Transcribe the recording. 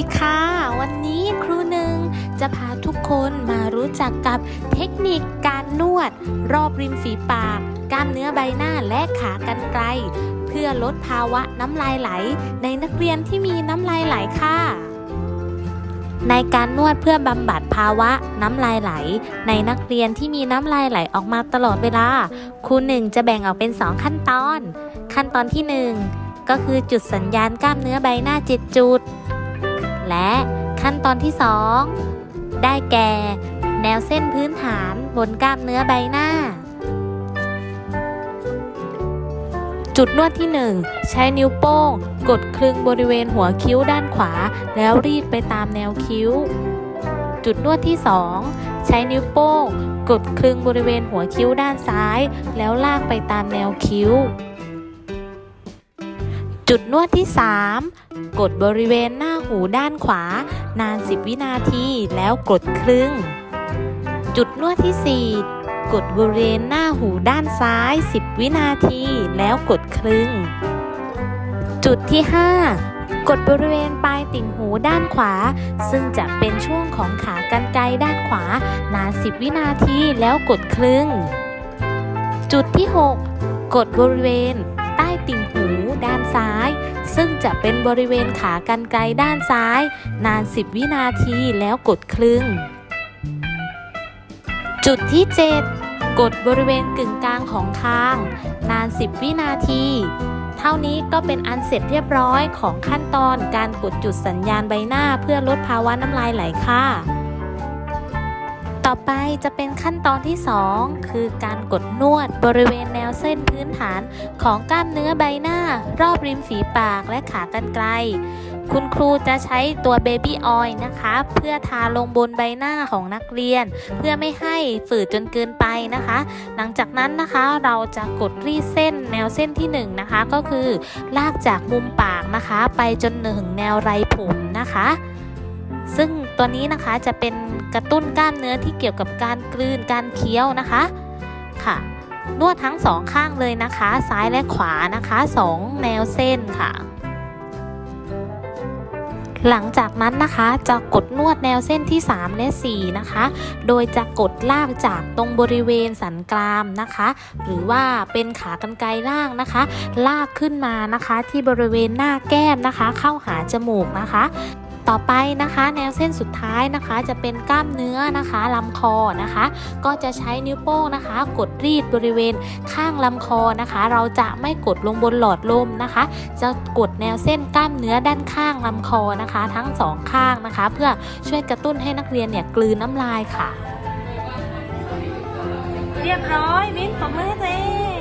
ดีค่ะ วันนี้ครูหนึ่งจะพาทุกคนมารู้จักกับเทคนิคการนวด รอบริมฝีปาก กล้ามเนื้อใบหน้าและขากรรไกรเพื่อลดภาวะน้ำลายไหล ในนักเรียนที่มีน้ำลายไหลค่ะ ในการนวดเพื่อบำบัดภาวะน้ำลายไหล ในนักเรียนที่มีน้ำลายไหลออกมาตลอดเวลาครูหนึ่งจะแบ่งออกเป็น 2 ขั้นตอน ขั้นตอนที่ 1 ก็คือจุดสัญญาณกล้ามเนื้อใบหน้าเจ็ดจุด และขั้นตอนที่ 2 ได้แก่ แนวเส้นพื้นฐานบนกล้ามเนื้อใบหน้า จุดนวดที่ 1 ใช้นิ้วโป้ง กดคลึงบริเวณหัวคิ้วด้านขวา แล้วรีดไปตามแนวคิ้ว จุดนวดที่ 2 ใช้นิ้วโป้ง กดคลึงบริเวณหัวคิ้วด้านซ้าย แล้วลากไปตามแนวคิ้ว จุดนวดที่ 3 กดบริเวณหน้า หูด้านขวา นาน 10 วินาทีแล้วกดคลึงจุดนวดที่ 4 กดบริเวณหน้าหูด้านซ้าย 10 วินาทีแล้วกดคลึงจุดที่ 5 กดบริเวณปลายติ่งหูด้านขวา ซึ่งจะเป็นช่วงของขากรรไกรด้านขวา นาน 10 วินาทีแล้วกดคลึงจุดที่ 6 กดบริเวณใต้ติ่งหู ซึ่งจะเป็นบริเวณขากรรไกรด้านซ้าย นาน 10 วินาทีแล้วกดคลึง จุดที่ 7 กดบริเวณกึ่งกลางของคาง นาน 10 วินาที เท่านี้ก็เป็นอันเสร็จเรียบร้อยของขั้นตอนการกดจุดสัญญาณใบหน้าเพื่อลดภาวะน้ำลายไหลค่ะ ต่อไปจะเป็นขั้นตอนที่ 2 คือการกดนวดบริเวณแนวเส้นพื้นฐานของกล้ามเนื้อใบหน้า รอบริมฝีปากและขากรรไกรคุณครูจะใช้ตัวเบบี้ออยล์นะคะ เพื่อทาลงบนใบหน้าของนักเรียน เพื่อไม่ให้ฝืดจนเกินไปนะคะ หลังจากนั้นนะคะเราจะกดรีดเส้นแนวเส้นที่1นงนะคะก็คือลากจากมุมปากนะคะ ไปจนถึงแนวไรผมนะคะ ซึ่งตัวนี้นะคะจะเป็นกระตุ้นกล้ามเนื้อที่เกี่ยวกับการกลืนการเคี้ยวนะคะค่ะ นวดทั้งสองข้างเลยนะคะ ซ้ายและขวานะคะสองแนวเส้นค่ะ หลังจากนั้นนะคะจะกดนวดแนวเส้นที่ 3 และ 4 นะคะ โดยจะกดลากจากตรงบริเวณสันกรามนะคะ หรือว่าเป็นขากรรไกรล่างนะคะ ลากขึ้นมานะคะที่บริเวณหน้าแก้มนะคะ เข้าหาจมูกนะคะ ต่อไปนะคะ แนวเส้นสุดท้ายนะคะ จะเป็นกล้ามเนื้อนะคะลำคอนะคะ ก็จะใช้นิ้วโป้งนะคะ กดรีดบริเวณข้างลำคอนะคะ เราจะไม่กดลงบนหลอดลมนะคะ จะกดแนวเส้นกล้ามเนื้อด้านข้างลำคอนะคะ ทั้งสองข้างนะคะ เพื่อช่วยกระตุ้นให้นักเรียนเนี่ยกลืนน้ำลายค่ะ เรียบร้อยมิ้นปรบมือให้ตัวเอง